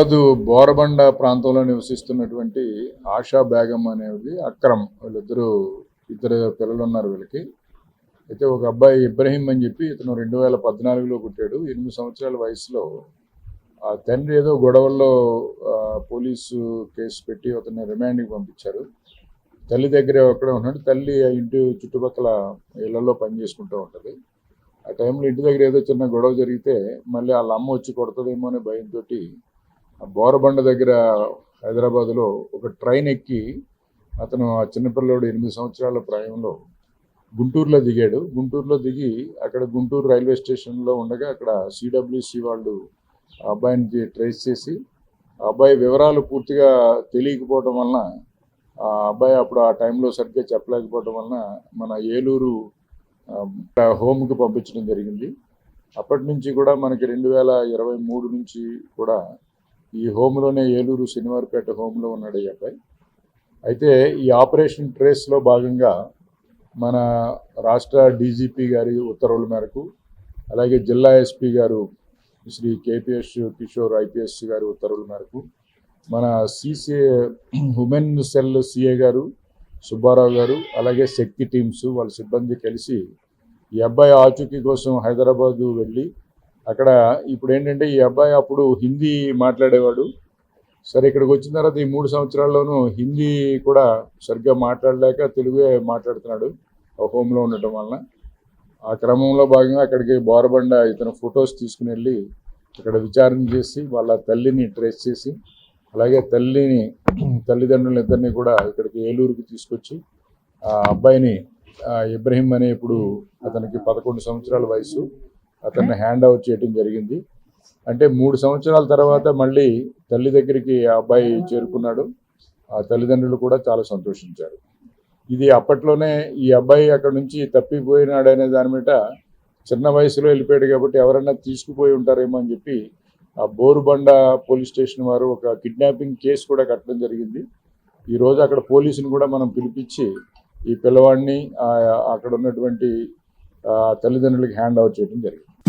హైదరాబాదు బోరబండ ప్రాంతంలో నివసిస్తున్నటువంటి ఆశా బేగం అనేది అక్రమ్. వీళ్ళిద్దరూ ఇద్దరు పిల్లలు ఉన్నారు వీళ్ళకి. అయితే ఒక అబ్బాయి ఇబ్రహీం అని చెప్పి ఇతను రెండు వేల పద్నాలుగులో పుట్టాడు. ఎనిమిది సంవత్సరాల వయసులో ఆ తండ్రి ఏదో గొడవల్లో ఆ, పోలీసు కేసు పెట్టి అతన్ని రిమాండ్కి పంపించారు. తల్లి దగ్గరే ఒక్కడే ఉన్నాడు. తల్లి ఆ ఇంటి చుట్టుపక్కల ఇళ్ళలో పని చేసుకుంటూ ఉంటుంది. ఆ టైంలో ఇంటి దగ్గర ఏదో చిన్న గొడవ జరిగితే మళ్ళీ వాళ్ళ అమ్మ వచ్చి కొడుతుందేమో అనే భయంతో బోరబండ దగ్గర హైదరాబాద్లో ఒక ట్రైన్ ఎక్కి అతను ఆ చిన్నపిల్లడు ఎనిమిది సంవత్సరాల ప్రాయంలో గుంటూరులో దిగాడు. గుంటూరులో దిగి అక్కడ గుంటూరు రైల్వే స్టేషన్లో ఉండగా అక్కడ సిడబ్ల్యూసి వాళ్ళు ఆ అబ్బాయిని ట్రేస్ చేసి ఆ అబ్బాయి వివరాలు పూర్తిగా తెలియకపోవడం వలన ఆ అబ్బాయి అప్పుడు ఆ టైంలో సరిగ్గా చెప్పలేకపోవడం వలన మన ఏలూరు హోమ్కి పంపించడం జరిగింది. అప్పటి నుంచి కూడా మనకి రెండు వేల ఇరవై మూడు నుంచి కూడా ఈ హోమ్లోనే ఏలూరు శనివారపేట హోమ్లో ఉన్నాడు ఈ అబ్బాయి. అయితే ఈ ఆపరేషన్ ట్రేస్లో భాగంగా మన రాష్ట్ర డీజీపీ గారి ఉత్తర్వుల మేరకు అలాగే జిల్లా ఎస్పీ గారు శ్రీ కేపీఎస్ కిషోర్ ఐపీఎస్ గారి ఉత్తర్వుల మేరకు మన సిసిఏ ఉమెన్ సెల్ సిఏ గారు సుబ్బారావు గారు అలాగే శక్తి టీమ్స్ వాళ్ళ సిబ్బంది కలిసి ఈ అబ్బాయి ఆచూకీ కోసం హైదరాబాదు వెళ్ళి అక్కడ ఇప్పుడు ఏంటంటే ఈ అబ్బాయి అప్పుడు హిందీ మాట్లాడేవాడు. సరే ఇక్కడికి వచ్చిన తర్వాత ఈ మూడు సంవత్సరాల్లోనూ హిందీ కూడా సరిగ్గా మాట్లాడలేక తెలుగే మాట్లాడుతున్నాడు ఆ హోమ్లో ఉండటం వలన. ఆ క్రమంలో భాగంగా అక్కడికి బోరబండ ఇతను ఫొటోస్ తీసుకుని వెళ్ళి ఇక్కడ విచారణ చేసి వాళ్ళ తల్లిని ట్రేస్ చేసి అలాగే తల్లిని తల్లిదండ్రులు ఇద్దరిని కూడా ఇక్కడికి ఏలూరుకి తీసుకొచ్చి ఆ అబ్బాయిని ఇబ్రహీం అనే ఇప్పుడు అతనికి పదకొండు సంవత్సరాల వయసు అతన్ని హ్యాండ్ అవుట్ చేయడం జరిగింది. అంటే మూడు సంవత్సరాల తర్వాత మళ్ళీ తల్లి దగ్గరికి ఆ అబ్బాయి చేరుకున్నాడు. ఆ తల్లిదండ్రులు కూడా చాలా సంతోషించారు. ఇది అప్పట్లోనే ఈ అబ్బాయి అక్కడ నుంచి తప్పిపోయినాడు అనే దాని మీద చిన్న వయసులో వెళ్ళిపోయాడు కాబట్టి ఎవరైనా తీసుకుపోయి ఉంటారేమో అని చెప్పి ఆ బోరుబండ పోలీస్ స్టేషన్ వారు ఒక కిడ్నాపింగ్ కేసు కూడా కట్టడం జరిగింది. ఈ రోజు అక్కడ పోలీసుని కూడా మనం పిలిపించి ఈ పిల్లవాడిని అక్కడ ఉన్నటువంటి ఆ, తల్లిదండ్రులకి హ్యాండ్ అవుట్ చేయడం జరిగింది.